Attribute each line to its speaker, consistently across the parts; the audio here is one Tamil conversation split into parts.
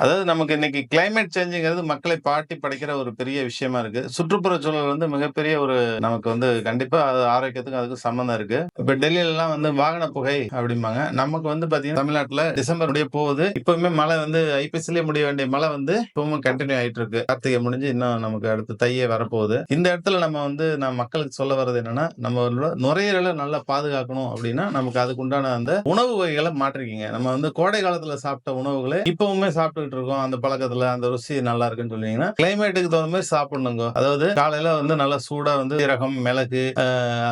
Speaker 1: அதாவது நமக்கு இன்னைக்கு கிளைமேட் சேஞ்சுங்கிறது மக்களை பாட்டி படைக்கிற ஒரு பெரிய விஷயமா இருக்கு. சுற்றுப்புற சூழல் வந்து மிகப்பெரிய ஒரு நமக்கு வந்து கண்டிப்பா அது ஆரோக்கியத்துக்கும் அதுக்கும் சம்மந்தம் இருக்கு. இப்ப டெல்லியில வந்து வாகன புகை அப்படிம்பாங்க. நமக்கு வந்து பாத்தீங்கன்னா தமிழ்நாட்டுல டிசம்பர் முடிய போகுது. இப்பவுமே மழை வந்து ஐபிஎஸ்லயே முடிய வேண்டிய மழை வந்து இப்பவும் கண்டினியூ ஆயிட்டு இருக்கு. கார்த்திகை முடிஞ்சு இன்னும் நமக்கு அடுத்து தையே வரப்போகுது. இந்த இடத்துல நம்ம வந்து நான் மக்களுக்கு சொல்ல வர்றது என்னன்னா நம்மளோட நுரையீரலை நல்லா பாதுகாக்கணும் அப்படின்னா நமக்கு அதுக்கு உண்டான அந்த உணவு வகைகளை மாற்றிருக்கீங்க நம்ம வந்து கோடை காலத்துல சாப்பிட்ட உணவுகளை இப்பவுமே சாப்பிட்டுக்கிட்டு இருக்கோம் அந்த பழக்கத்துல அந்த ருசி நல்லா இருக்குன்னு சொன்னீங்கன்னா கிளைமேட்டுக்கு தகுந்த மாதிரி சாப்பிடணுங்க. அதாவது காலையில வந்து நல்லா சூடா வந்து சீரகம் மிளகு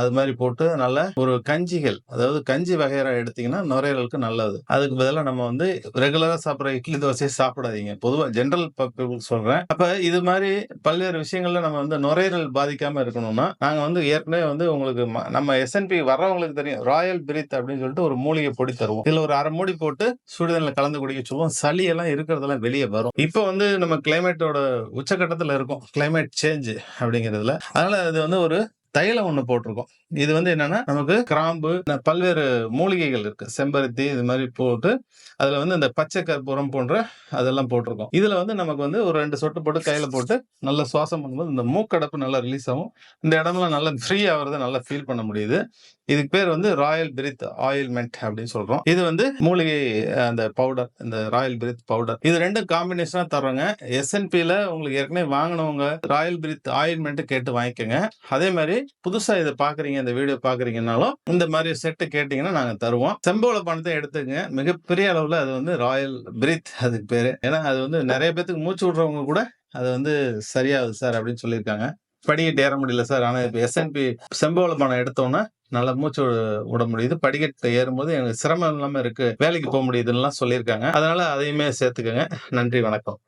Speaker 1: அது மாதிரி போட்டு நல்ல ஒரு கஞ்சிகள் அதாவது கஞ்சி வகையறா எடுத்தீங்கன்னா நுரையீரலுக்கு நல்லது. அதுக்கு பதிலாக நம்ம வந்து ரெகுலரா சாப்பிட்ற இட்லி தோசையை சாப்பிடாதீங்க. பொதுவாக ஜென்ரல் பீப்புள் சொல்றேன். அப்ப இது மாதிரி பல்வேறு விஷயங்கள்ல நம்ம வந்து நுரையீரல் பாதிக்காம இருக்கணும்னா நாங்க வந்து ஏற்கனவே வந்து உங்களுக்கு நம்ம எஸ்என்பி வர்றவங்களுக்கு தெரியும். ராயல் பிரித் அப்படின்னு சொல்லிட்டு ஒரு மூலிகை பொடி தருவோம். இதுல ஒரு அரை மூடி போட்டு சுடுதண்ணில் கலந்து குடிக்க சொல்லுவோம். சளி எல்லாம் இருக்கிறதெல்லாம் வெளியே வரும். இப்போ வந்து நம்ம கிளைமேட்டோட உச்சக்கட்டத்துல இருக்கும். கிளைமேட் சேஞ்ச் அப்படிங்கிறதுல. அதனால அது வந்து ஒரு தைலம் ஒன்று போட்டிருக்கோம். இது வந்து என்னன்னா நமக்கு கிராம்பு பல்வேறு மூலிகைகள் இருக்கு. செம்பருத்தி இது மாதிரி போட்டு அதுல வந்து இந்த பச்சை கற்பூரம் போன்ற அதெல்லாம் போட்டிருக்கோம். இதுல வந்து நமக்கு வந்து ஒரு ரெண்டு சொட்டு போட்டு கையில போட்டு நல்லா சுவாசம் பண்ணும்போது இந்த மூக்கடப்பு நல்லா ரிலீஸ் ஆகும். இந்த இடம்லாம் நல்லா ஃப்ரீ ஆகுறத நல்லா ஃபீல் பண்ண முடியுது. இதுக்கு பேர் வந்து ராயல் பிரித் ஆயில்மெண்ட் அப்படின்னு சொல்றோம். இது வந்து மூலிகை அந்த பவுடர் இந்த ராயல் பிரித் பவுடர் இது ரெண்டும் காம்பினேஷனா தர்றோங்க. எஸ்என்பியில உங்களுக்கு ஏற்கனவே வாங்கினவங்க ராயல் பிரித் ஆயில்மெண்ட் கேட்டு வாங்கிக்கோங்க. அதே மாதிரி புதுசா இதை பாக்குறீங்க இந்த வீடியோ பாக்குறீங்கனாலும் இந்த மாதிரி செட்டு கேட்டீங்கன்னா நாங்க தருவோம். செம்போல பணத்தை எடுத்துங்க மிகப்பெரிய அளவுல அது வந்து ராயல் பிரித் அதுக்கு பேரு. ஏன்னா அது வந்து நிறைய பேத்துக்கு மூச்சு விடுறவங்க கூட அது வந்து சரியாகுது சார் அப்படின்னு சொல்லியிருக்காங்க. படிக்கட்டு ஏற முடியல சார். ஆனா இப்ப எஸ்என்பி செம்போல பணம் எடுத்தோன்னா நல்லா மூச்சு விட- முடியுது. படிக்கட்டு ஏறும்போது எனக்கு சிரமம் இல்லாமல் இருக்கு. வேலைக்கு போக முடியுதுன்னெலாம் சொல்லியிருக்காங்க. அதனால அதையுமே சேர்த்துக்கோங்க. நன்றி வணக்கம்.